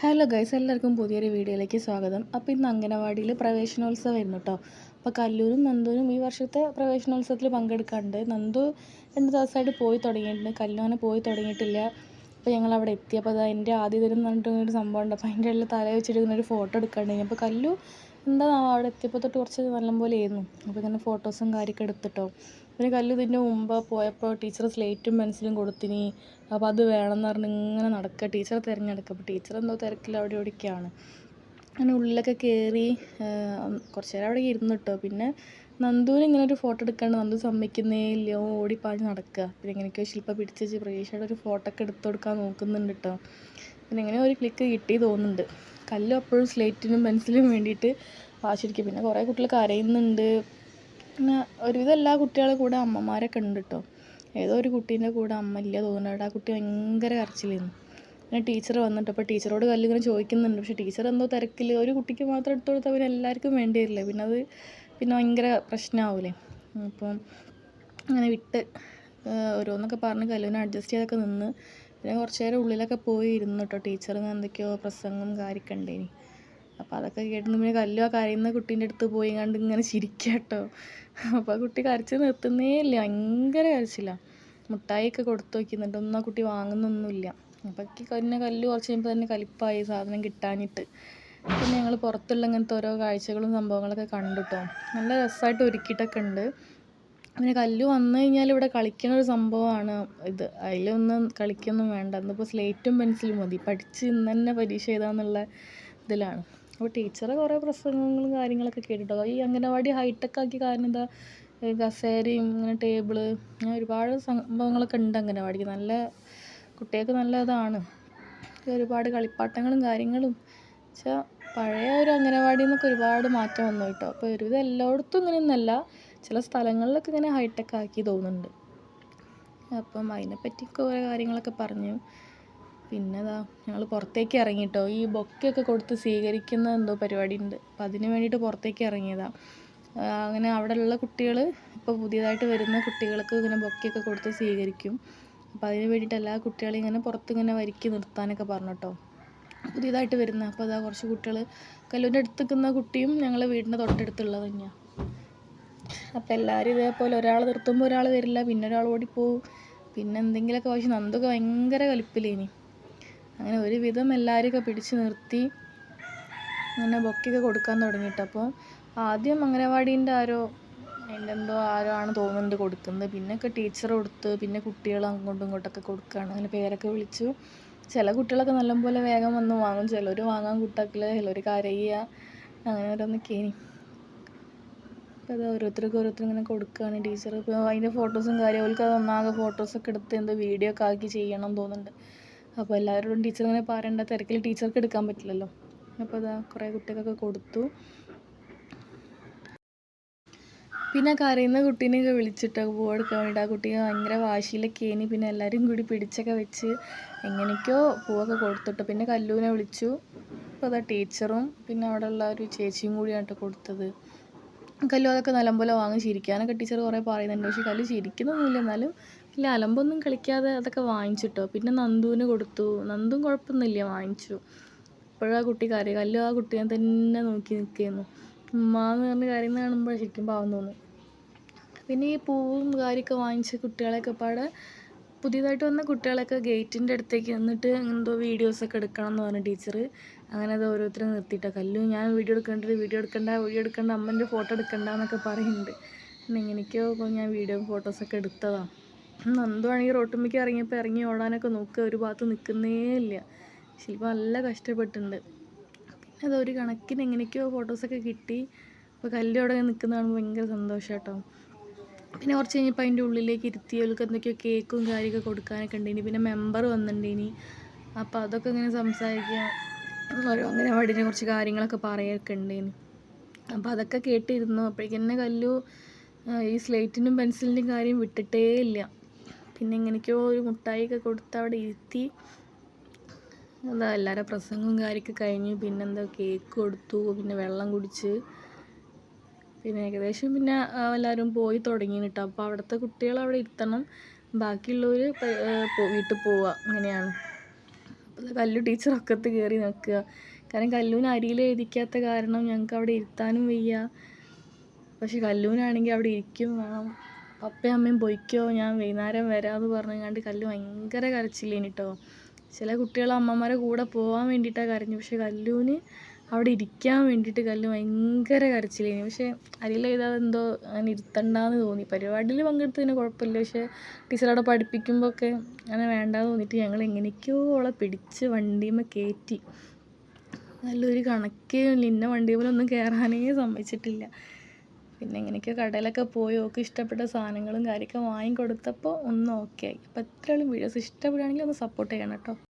Hello guys എല്ലാവർക്കും പുതിയൊരു വീഡിയോയിലേക്ക് സ്വാഗതം. അപ്പോൾ ഇന്ന് അംഗനവാടിയിൽ പ്രവേശനോത്സവം ആയിരുന്നു കേട്ടോ. അപ്പോൾ കല്ലൂരും നന്ദൂരും ഈ വർഷത്തെ പ്രവേശനോത്സവത്തിൽ പങ്കെടുക്കാറുണ്ട് നന്ദു രണ്ട് ദിവസമായിട്ട് പോയി തുടങ്ങിയിട്ടുണ്ട്. കല്ലൂനെ പോയി തുടങ്ങിയിട്ടില്ല. അപ്പോൾ ഞങ്ങൾ അവിടെ എത്തിയപ്പോൾ അതാ എന്റെ ആദ്യ ദിനം എന്ന് പറഞ്ഞിട്ടൊരു സംഭവം ഉണ്ട് അപ്പോൾ അതിന്റെ ഉള്ളിൽ തല വെച്ചിരിക്കുന്ന ഒരു ഫോട്ടോ എടുക്കാണ്ട് അപ്പോൾ കല്ലു എന്താ അവിടെ എത്തിയപ്പോൾ തൊട്ട് കുറച്ച് നല്ലപോലെ ആയിരുന്നു അപ്പോൾ ഇങ്ങനെ ഫോട്ടോസും കാര്യമൊക്കെ എടുത്തിട്ടോ. പിന്നെ കല്ല് ഇതിന്റെ മുമ്പ് പോയപ്പോൾ ടീച്ചർ സ്ലേറ്റും പെൻസിലും കൊടുത്തിനി. അപ്പോൾ അത് വേണമെന്ന് പറഞ്ഞ് ഇങ്ങനെ നടക്കുക. ടീച്ചർ തിരഞ്ഞെടുക്കുക. അപ്പോൾ ടീച്ചർ എന്തോ തിരക്കിൽ അവിടെ ഇവിടെയൊക്കെയാണ്. അങ്ങനെ ഉള്ളിലൊക്കെ കയറി കുറച്ച് നേരം അവിടെ ഇരുന്നു കേട്ടോ പിന്നെ നന്ദുവിന് ഇങ്ങനെ ഒരു ഫോട്ടോ എടുക്കാണ്ട് നന്ദു സമ്മതിക്കുന്നേ ഓൻ ഓടിപ്പാഞ്ഞ് നടക്കുക. പിന്നെ എങ്ങനെയൊക്കെയോ ശില്പ പിടിച്ച് പ്രതീക്ഷയുടെ ഒരു ഫോട്ടോ ഒക്കെ എടുത്തു കൊടുക്കാൻ നോക്കുന്നുണ്ട് കേട്ടോ. പിന്നെ എങ്ങനെ ഒരു ക്ലിക്ക് കിട്ടി തോന്നുന്നുണ്ട്. കല്ലും അപ്പോഴും സ്ലേറ്റിനും പെൻസിലും വേണ്ടിയിട്ട് വാശിരിക്കും പിന്നെ കുറേ കുട്ടികൾ കരയുന്നുണ്ട്. പിന്നെ ഒരുവിധം എല്ലാ കുട്ടികളുടെ കൂടെ അമ്മമാരൊക്കെ ഉണ്ട് കേട്ടോ ഏതോ ഒരു കുട്ടീന്റെ കൂടെ അമ്മ ഇല്ല തോന്നുന്നുണ്ട് ആ കുട്ടി ഭയങ്കര കരച്ചിലായിരുന്നു. പിന്നെ ടീച്ചർ വന്നിട്ട് അപ്പോൾ ടീച്ചറോട് കല്ലിങ്ങനെ ചോദിക്കുന്നുണ്ട്. പക്ഷേ ടീച്ചർ എന്തോ തിരക്കിൽ ഒരു കുട്ടിക്ക് മാത്രം എടുത്തു കൊടുത്താൽ പിന്നെ എല്ലാവർക്കും വേണ്ടി വരില്ലേ പിന്നെ അത് പിന്നെ ഭയങ്കര പ്രശ്നമാവില്ലേ അപ്പം അങ്ങനെ വിട്ട് ഓരോന്നൊക്കെ പറഞ്ഞ് കല്ലുവിനെ അഡ്ജസ്റ്റ് ചെയ്തൊക്കെ നിന്ന് പിന്നെ കുറച്ച് നേരം ഉള്ളിലൊക്കെ പോയി ഇരുന്നു കേട്ടോ ടീച്ചർ എന്തൊക്കെയോ പ്രസംഗം കാര്യമൊക്കെ ഉണ്ടേനി അപ്പോൾ അതൊക്കെ കേട്ടിട്ട് പിന്നെ കല്ലു കരയുന്ന കുട്ടീന്റെ അടുത്ത് പോയി കണ്ട് ഇങ്ങനെ ചിരിക്കുക കേട്ടോ അപ്പോൾ ആ കുട്ടി കരച്ച് നിർത്തുന്നേ ഇല്ല. ഭയങ്കര കരച്ചിലാണ് മുട്ടായിയൊക്കെ കൊടുത്തു നോക്കി എന്നിട്ടൊന്നും ആ കുട്ടി വാങ്ങുന്നൊന്നുമില്ല. അപ്പോൾ പിന്നെ കല്ല് കുറച്ച് കഴിയുമ്പോൾ തന്നെ കലിപ്പായി സാധനം കിട്ടാഞ്ഞിട്ട്. പിന്നെ ഞങ്ങൾ പുറത്തുള്ള ഇങ്ങനത്തെ ഓരോ കാഴ്ചകളും സംഭവങ്ങളൊക്കെ കണ്ടു കേട്ടോ നല്ല രസമായിട്ട് ഒരുക്കിയിട്ടൊക്കെ ഉണ്ട് പിന്നെ കല്ല് വന്നു കഴിഞ്ഞാൽ ഇവിടെ കളിക്കുന്ന ഒരു സംഭവമാണ് ഇത്. അതിലൊന്നും കളിക്കൊന്നും വേണ്ട. ഇന്നിപ്പോൾ സ്ലേറ്റും പെൻസിലും മതി. പഠിച്ച് ഇന്ന് തന്നെ പരീക്ഷ എഴുതാമെന്നുള്ള ഇതിലാണ്. അപ്പോൾ ടീച്ചറെ കുറേ പ്രസംഗങ്ങളും കാര്യങ്ങളൊക്കെ കേട്ടിട്ടോ ഈ അംഗനവാടി ഹൈടെക് ആക്കിയ കാരണം എന്താ? കസേരയും ഇങ്ങനെ ടേബിൾ അങ്ങനെ ഒരുപാട് സംഭവങ്ങളൊക്കെ ഉണ്ട് അംഗനവാടിക്ക്. നല്ല കുട്ടികൾക്ക് നല്ല ഇതാണ് ഒരുപാട് കളിപ്പാട്ടങ്ങളും കാര്യങ്ങളും. വെച്ചാൽ പഴയ ഒരു അംഗനവാടിയിൽ നിന്നൊക്കെ ഒരുപാട് മാറ്റം വന്നു കേട്ടോ. അപ്പോൾ ഒരുവിധം എല്ലായിടത്തും ഇങ്ങനെയൊന്നുമല്ല. ചില സ്ഥലങ്ങളിലൊക്കെ ഇങ്ങനെ ഹൈടെക് ആക്കി തോന്നുന്നുണ്ട്. അപ്പം അതിനെപ്പറ്റി കുറേ കാര്യങ്ങളൊക്കെ പറഞ്ഞു. പിന്നെ ഇതാ ഞങ്ങൾ പുറത്തേക്ക് ഇറങ്ങിയിട്ടോ ഈ ബൊക്കെയൊക്കെ കൊടുത്ത് സ്വീകരിക്കുന്ന എന്തോ പരിപാടി ഉണ്ട് അപ്പം അതിന് വേണ്ടിയിട്ട് പുറത്തേക്ക് ഇറങ്ങിയതാണ് അങ്ങനെ അവിടെയുള്ള കുട്ടികൾ ഇപ്പോൾ പുതിയതായിട്ട് വരുന്ന കുട്ടികൾക്ക് ഇങ്ങനെ ബൊക്കെയൊക്കെ കൊടുത്ത് സ്വീകരിക്കും. അപ്പോൾ അതിന് വേണ്ടിയിട്ട് എല്ലാ കുട്ടികളെയും ഇങ്ങനെ പുറത്ത് ഇങ്ങനെ വരിക്ക് നിർത്താനൊക്കെ പറഞ്ഞു കേട്ടോ പുതിയതായിട്ട് വരുന്ന അപ്പോൾ അതാ കുറച്ച് കുട്ടികൾ കല്ലൂരിന്റെ അടുത്ത് നിൽക്കുന്ന കുട്ടിയും ഞങ്ങളെ വീടിന്റെ തൊട്ടടുത്തുള്ളത് തന്നെയാണ് അപ്പോൾ എല്ലാവരും ഇതേപോലെ ഒരാൾ നിർത്തുമ്പോൾ ഒരാൾ വരില്ല പിന്നെ ഒരാൾ ഓടിപ്പോവും. പിന്നെ എന്തെങ്കിലുമൊക്കെ വായിച്ച് നന്ദൊക്കെ ഭയങ്കര കലിപ്പിലേനി. അങ്ങനെ ഒരുവിധം എല്ലാവരെയൊക്കെ പിടിച്ച് നിർത്തി അങ്ങനെ ബൊക്കെയൊക്കെ കൊടുക്കാൻ തുടങ്ങിയിട്ട്. അപ്പോൾ ആദ്യം അംഗനവാടീന്റെ ആരോ അതിന്റെ എന്തോ ആരോ ആണ് തോന്നുന്നുണ്ട് കൊടുക്കുന്നത്. പിന്നെയൊക്കെ ടീച്ചർ കൊടുത്ത് പിന്നെ കുട്ടികൾ അങ്ങോട്ടും ഇങ്ങോട്ടൊക്കെ കൊടുക്കുകയാണ് അങ്ങനെ പേരൊക്കെ വിളിച്ചു. ചില കുട്ടികളൊക്കെ നല്ലപോലെ വേഗം വന്ന് വാങ്ങും. ചിലർ വാങ്ങാൻ കൂട്ടാക്കില്ല ചിലർ കരയുക അങ്ങനെ ഓരോന്നൊക്കെ അപ്പോൾ അത് ഓരോരുത്തർക്ക് ഓരോരുത്തർ ഇങ്ങനെ കൊടുക്കുകയാണ് ടീച്ചർ ഇപ്പോൾ അതിന്റെ ഫോട്ടോസും കാര്യം അവർക്ക് അത് ഒന്നാകെ ഫോട്ടോസൊക്കെ എടുത്ത് എന്ത് വീഡിയോ ഒക്കെ ആക്കി ചെയ്യണം തോന്നുന്നുണ്ട്. അപ്പോൾ എല്ലാവരോടും ടീച്ചർ ഇങ്ങനെ പറയേണ്ട തിരക്കിൽ ടീച്ചർക്ക് എടുക്കാൻ പറ്റില്ലല്ലോ. അപ്പോൾ അതാ കുറേ കുട്ടികൾക്കൊക്കെ കൊടുത്തു. പിന്നെ കരയുന്ന കുട്ടീനെയൊക്കെ വിളിച്ചിട്ട് പൂവെടുക്കാൻ വേണ്ടിയിട്ട് ആ കുട്ടിക്ക് ഭയങ്കര വാശിയിലൊക്കെ ഏനി പിന്നെ എല്ലാവരും കൂടി പിടിച്ചൊക്കെ വെച്ച് എങ്ങനെയൊക്കെയോ പൂവൊക്കെ കൊടുത്തിട്ട്. പിന്നെ കല്ലൂനെ വിളിച്ചു. അപ്പോൾ അതാ ടീച്ചറും പിന്നെ അവിടെ ഉള്ള ഒരു ചേച്ചിയും കൂടിയാണ് കേട്ടോ കൊടുത്തത്. കല്ലു അതൊക്കെ നല്ലപോലെ വാങ്ങി ചിരിക്കാനൊക്കെ ടീച്ചർ കുറേ പറയുന്നുണ്ട്. പക്ഷേ കല്ലു ചിരിക്കുന്നൊന്നുമില്ല എന്നാലും ഇല്ല അലമ്പൊന്നും കളിക്കാതെ അതൊക്കെ വാങ്ങിച്ചിട്ടോ. പിന്നെ നന്ദുവിന് കൊടുത്തു. നന്ദും കുഴപ്പമൊന്നുമില്ല വാങ്ങിച്ചു. ഇപ്പോഴും ആ കുട്ടി കരയും. കല്ലു ആ കുട്ടിയെ തന്നെ നോക്കി നിൽക്കുന്നു. ഉമ്മാന്ന് പറഞ്ഞ് കരയുന്ന കാണുമ്പോൾ ശരിക്കും പാവം തോന്നും. പിന്നെ ഈ പൂവും കാര്യമൊക്കെ വാങ്ങിച്ച് കുട്ടികളെയൊക്കെ പാടെ പുതിയതായിട്ട് വന്ന കുട്ടികളൊക്കെ ഗേറ്റിന്റെ അടുത്തേക്ക് നിന്നിട്ട് എന്തോ വീഡിയോസൊക്കെ എടുക്കണം എന്ന് പറഞ്ഞു ടീച്ചർ അങ്ങനെ അത് ഓരോരുത്തരെ നിർത്തിയിട്ടാണ് കല്ലു ഞാൻ വീഡിയോ എടുക്കേണ്ടത് വീഡിയോ എടുക്കണ്ട വീഡിയോ എടുക്കണ്ട അമ്മന്റെ ഫോട്ടോ എടുക്കണ്ട എന്നൊക്കെ പറയുന്നുണ്ട് എങ്ങനെയൊക്കെയോ ഞാൻ വീഡിയോ ഫോട്ടോസൊക്കെ എടുത്തതാണ് നന്ദുവാണെങ്കിൽ റോട്ടുമ്മയ്ക്ക് ഇറങ്ങിയപ്പോൾ ഇറങ്ങി ഓടാനൊക്കെ നോക്കുക. ഒരു ഭാഗത്ത് നിൽക്കുന്നേ ഇല്ല. ശില്പ നല്ല കഷ്ടപ്പെട്ടിട്ടുണ്ട്. പിന്നെ അത് ഒരു കണക്കിന് എങ്ങനെയൊക്കെയോ ഫോട്ടോസൊക്കെ കിട്ടി. അപ്പോൾ കല്ലു അവിടെ നിൽക്കുന്ന കാണുമ്പോൾ ഭയങ്കര സന്തോഷം കേട്ടോ പിന്നെ കുറച്ച് കഴിഞ്ഞപ്പോൾ അതിന്റെ ഉള്ളിലേക്ക് ഇരുത്തി അവർക്ക് എന്തൊക്കെയോ കേക്കും കാര്യമൊക്കെ കൊടുക്കാനൊക്കെ ഉണ്ടേനി പിന്നെ മെമ്പർ വന്നിട്ടുണ്ടേനി അപ്പോൾ അതൊക്കെ ഇങ്ങനെ സംസാരിക്കുക ഓരോ അങ്ങനെ വടിനെ കുറച്ച് കാര്യങ്ങളൊക്കെ പറയൊക്കെ ഉണ്ടേനി അപ്പോൾ അതൊക്കെ കേട്ടിരുന്നു. അപ്പോഴേക്കും തന്നെ കല്ലു ഈ സ്ലേറ്റിനും പെൻസിലിന്റെയും കാര്യം വിട്ടിട്ടേ ഇല്ല. പിന്നെ എങ്ങനെയൊക്കെയോ ഒരു മുട്ടായിയൊക്കെ കൊടുത്ത് അവിടെ ഇരുത്തി. എന്താ എല്ലാവരുടെ പ്രസംഗവും കാര്യമൊക്കെ കഴിഞ്ഞു. പിന്നെന്താ കേക്ക് കൊടുത്തു. പിന്നെ വെള്ളം കുടിച്ച്. പിന്നെ ഏകദേശം പിന്നെ എല്ലാവരും പോയി തുടങ്ങി കേട്ടോ അപ്പോൾ അവിടുത്തെ കുട്ടികൾ അവിടെ ഇരുത്തണം ബാക്കിയുള്ളവർ വീട്ടിൽ പോവുക അങ്ങനെയാണ്. കല്ലു ടീച്ചർ ഒക്കത്ത് കയറി നിൽക്കുക. കാരണം കല്ലൂന് അരിയിൽ എഴുതിക്കാത്ത കാരണം ഞങ്ങൾക്ക് അവിടെ ഇരുത്താനും വയ്യ. പക്ഷെ കല്ലൂനാണെങ്കിൽ അവിടെ ഇരിക്കും വേണം. പപ്പയും അമ്മയും പൊയ്ക്കോ ഞാൻ വൈകുന്നേരം വരാമെന്ന് പറഞ്ഞുകൊണ്ട് കല്ലു ഭയങ്കര കരച്ചില്ലേനിട്ടോ ചില കുട്ടികൾ അമ്മമാരെ കൂടെ പോകാൻ വേണ്ടിയിട്ടാണ് കരഞ്ഞു. പക്ഷെ കല്ലൂന് അവിടെ ഇരിക്കാൻ വേണ്ടിയിട്ട് കല്ല് ഭയങ്കര കരച്ചിലേനി. പക്ഷേ അരിയിൽ എഴുതാതെ എന്തോ അങ്ങനെ ഇരുത്തണ്ടെന്ന് തോന്നി. പരിപാടിയിൽ പങ്കെടുത്തതിന് കുഴപ്പമില്ല. പക്ഷേ ടീച്ചർ അവിടെ പഠിപ്പിക്കുമ്പോൾ ഒക്കെ അങ്ങനെ വേണ്ടാന്ന് തോന്നിയിട്ട് ഞങ്ങൾ എങ്ങനെയൊക്കെയോ അവളെ പിടിച്ച് വണ്ടിമേ കയറ്റി നല്ലൊരു കണക്കേ ഇന്ന ഒന്നും കയറാനേ സമ്മതിച്ചിട്ടില്ല. പിന്നെ എങ്ങനെയൊക്കെയോ കടയിലൊക്കെ പോയി ഓക്ക് ഇഷ്ടപ്പെട്ട സാധനങ്ങളും കാര്യമൊക്കെ വാങ്ങിക്കൊടുത്തപ്പോൾ ഒന്ന് ഓക്കെ ആയി. അപ്പോൾ എത്രയാളും വീഡിയോസ് ഇഷ്ടപ്പെടുകയാണെങ്കിൽ ഒന്ന് സപ്പോർട്ട് ചെയ്യണം കേട്ടോ.